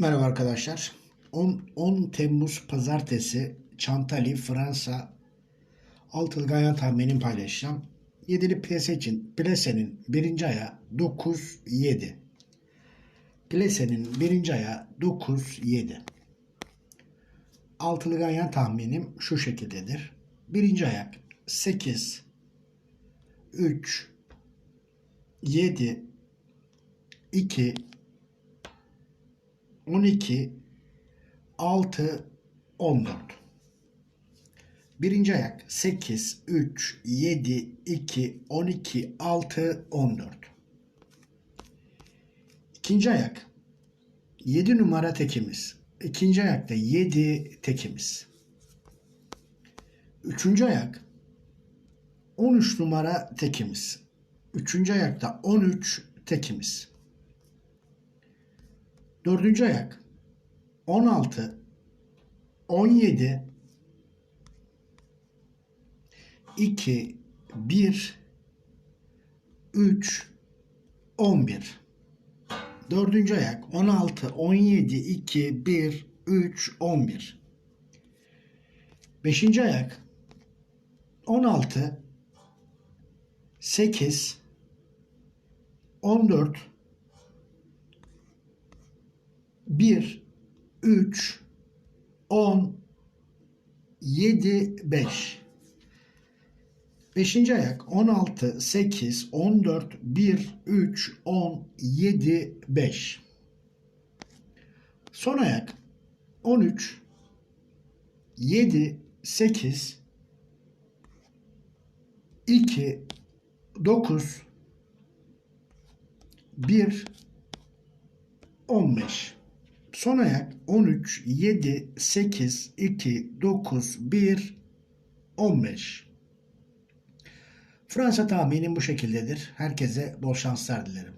Merhaba arkadaşlar. 10, 10 Temmuz Pazartesi Çantali, Fransa altılı ganyan tahminini paylaşacağım. Yedili plase için plasenin birinci aya 9-7. Plasenin birinci aya 9-7. Altılı ganyan tahminim şu şekildedir. Birinci ayak 8 3 7 2 12 6 14 Birinci ayak 8 3 7 2 12 6 14 İkinci ayak 7 numara tekimiz. İkinci ayakta 7 tekimiz. Üçüncü ayak 13 numara tekimiz. Üçüncü ayakta 13 tekimiz. Dördüncü ayak. 16 17 2 1 3 11 Dördüncü ayak. 16 17 2 1 3 11 Beşinci ayak. 16 8 14 1 3 10 7 5 Beşinci ayak 16 8 14 1 3 10 7 5 Son ayak 13 7 8 2 9 1 15 Son ayak 13 7 8 2 9 1 15 Fransa tahminim bu şekildedir. Herkese bol şanslar dilerim.